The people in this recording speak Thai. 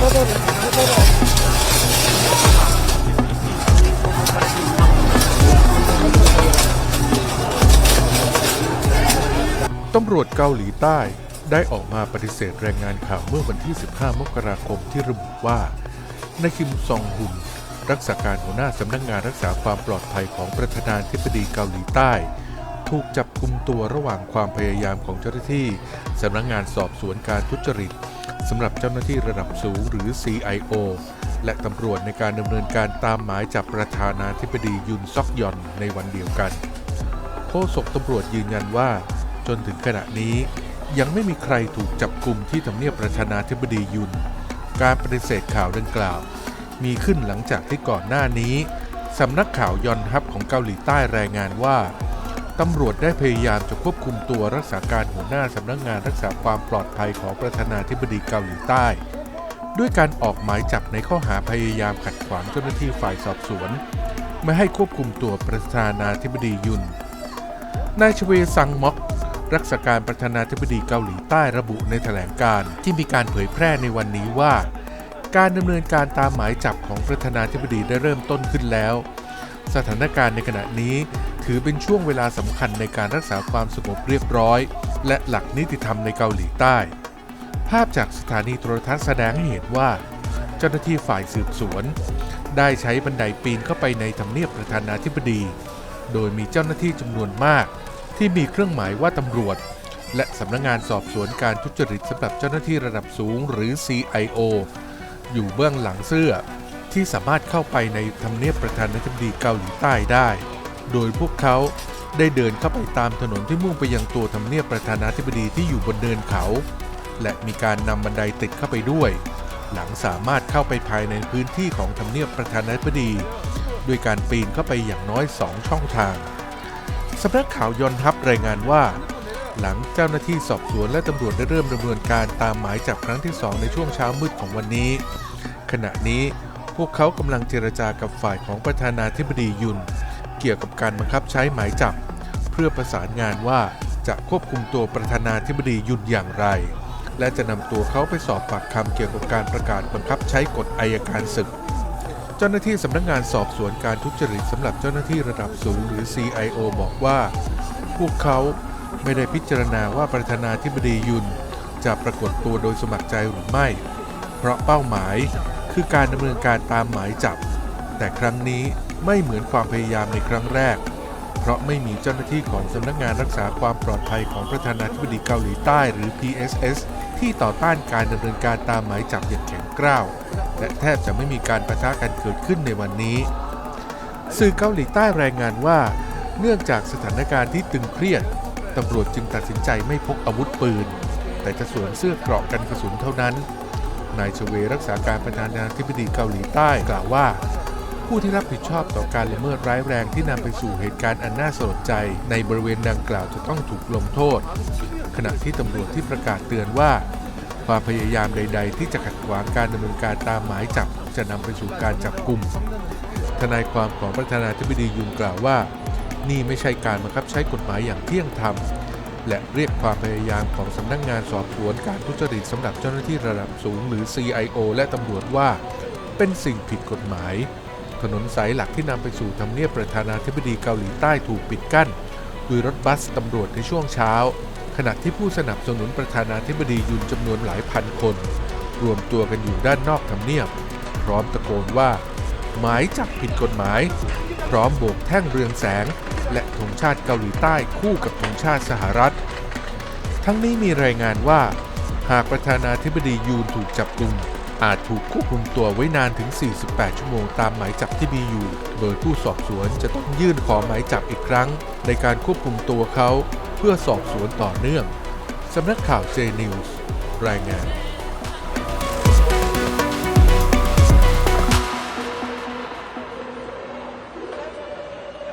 ตำรวจเกาหลีใต้ได้ออกมาปฏิเสธแรายงานข่าวเมื่อวันที่ 15 มกราคมที่ระบุว่านายคิมซองฮุน รักษาการหัวหน้าสำนักงานรักษาความปลอดภัยของประธานาธิบดีเกาหลีใต้ ถูกจับกุมตัวระหว่างความพยายามของเจ้าหน้าที่สำนักงานสอบสวนการทุจริต สำหรับเจ้าหน้าที่ระดับสูงหรือ CIO และตำรวจในการดำเนินการตามหมายจับประธานาธิบดียุนซอกยอนในวันเดียวกันโฆษกตำรวจยืนยันว่า จนถึงขณะนี้ ยังไม่มีใครถูกจับกลุ่มที่ทำเนียบประธานาธิบดียุน การปฏิเสธข่าวดังกล่าว มีขึ้นหลังจากที่ก่อนหน้านี้สำนักข่าวยอนฮับของเกาหลีใต้รายงานว่า ตำรวจได้พยายามจะควบคุมตัวรักษาการหัวหน้าสำนักงานรักษาความปลอดภัยของประธานาธิบดีเกาหลีใต้ ด้วยการออกหมายจับในข้อหาพยายามขัดขวางเจ้าหน้าที่ฝ่ายสอบสวน ไม่ให้ควบคุมตัวประธานาธิบดียุน นายชเวซังม็อก รักษาการประธานาธิบดีเกาหลีใต้ระบุในแถลงการที่มีการเผยแพร่ในวันนี้ว่า การดำเนินการตามหมายจับของประธานาธิบดีได้เริ่มต้นขึ้นแล้ว สถานการณ์ในขณะนี้ ถือเป็นช่วงเวลาสำคัญในการรักษาความสงบเรียบร้อย และหลักนิติธรรมในเกาหลีใต้ ภาพจากสถานีโทรทัศน์แสดงให้เห็นว่า เจ้าหน้าที่ฝ่ายสืบสวน ได้ใช้บันไดปีนเข้าไปในทำเนียบประธานาธิบดี โดยมีเจ้าหน้าที่จำนวนมาก ที่มีเครื่องหมายว่าตำรวจ และสำนักงานสอบสวนการทุจริตสำหรับเจ้าหน้าที่ระดับสูงหรือ CIO อยู่เบื้องหลังเสื้อที่สามารถเข้าไปในทำเนียบประธานาธิบดีเกาหลีใต้ได้ โดยพวกเขาได้เดินเข้าไปตามถนนที่มุ่งไปยังตัวทำเนียบประธานาธิบดีที่อยู่บนเนินเขา และมีการนำบันไดติดเข้าไปด้วย หลังสามารถเข้าไปภายในพื้นที่ของทำเนียบประธานาธิบดี ด้วยการปีนเข้าไปอย่างน้อย2ช่องทางสำนักข่าวยอนฮับรายงานว่า หลังเจ้าหน้าที่สอบสวนและตำรวจได้เริ่มดำเนินการตามหมายจับครั้งที่2ในช่วงเช้ามืดของวันนี้ ขณะนี้พวกเขากำลังเจรจากับฝ่ายของประธานาธิบดียุน เกี่ยวกับการบังคับใช้หมายจับ เพื่อประสานงานว่าจะควบคุมตัวประธานาธิบดียุนอย่างไร และจะนำตัวเขาไปสอบปากคำเกี่ยวกับการประกาศบังคับใช้กฎอายการศึก เจ้าหน้าที่สำนักงานสอบสวนการทุจริตสำหรับเจ้าหน้าที่ระดับสูงหรือ CIO บอกว่า พวกเขาไม่ได้พิจารณาว่าประธานาธิบดียุนจะปรากฏตัวโดยสมัครใจหรือไม่ เพราะเป้าหมายคือการดำเนินการตามหมายจับ แต่ครั้งนี้ ไม่เหมือนความพยายามในครั้งแรก เพราะไม่มีเจ้าหน้าที่ของสำนักงานรักษาความปลอดภัยของประธานาธิบดีเกาหลีใต้หรือ PSS ที่ต่อต้านการดำเนินการตามหมายจับอย่างแข็งกร้าว และแทบจะไม่มีการประทะกันเกิดขึ้นในวันนี้ สื่อเกาหลีใต้รายงานว่า เนื่องจากสถานการณ์ที่ตึงเครียดตำรวจจึงตัดสินใจไม่พกอาวุธปืน แต่จะสวมเสื้อเกราะกันกระสุนเท่านั้นนายชเวรักษาการประธานาธิบดีเกาหลีใต้กล่าวว่า ผู้ที่รับผิดชอบต่อการละเมิดร้ายแรงที่นำไปสู่เหตุการณ์อันน่าสลดใจ ในบริเวณดังกล่าวจะต้องถูกลงโทษ ขณะที่ตำรวจที่ประกาศเตือนว่า ความพยายามใด ๆ ที่จะขัดขวางการดำเนินการตามหมายจับ จะนำไปสู่การจับกลุ่มทนายความของประธานาธิบดียุนกล่าวว่า นี่ไม่ใช่การบังคับใช้กฎหมายอย่างเที่ยงธรรมและเรียกความพยายามของสำนักงานสอบสวนการทุจริตสำหรับเจ้าหน้าที่ระดับสูงหรือ CIO และตำรวจว่า เป็นสิ่งผิดกฎหมาย ถนนสายหลักที่นำไปสู่ทำเนียบประธานาธิบดีเกาหลีใต้ถูกปิดกั้นด้วยรถบัสตำรวจในช่วงเช้า ขณะที่ผู้สนับสนุนประธานาธิบดียุนจำนวนหลายพันคน รวมตัวกันอยู่ด้านนอกทำเนียบ พร้อมตะโกนว่า หมายจับผิดกฎหมาย พร้อมโบกแท่งเรืองแสง และธงชาติเกาหลีใต้คู่กับธงชาติสหรัฐ ทั้งนี้มีรายงานว่า หากประธานาธิบดียูนถูกจับกุม อาจถูกควบคุมตัวไว้นานถึง 48 ชั่วโมงตามหมายจับที่มีอยู่ โดยผู้สอบสวนจะต้องยื่นขอหมายจับอีกครั้ง ในการควบคุมตัวเขา เพื่อสอบสวนต่อเนื่อง สำนักข่าวเซนิวส์รายงาน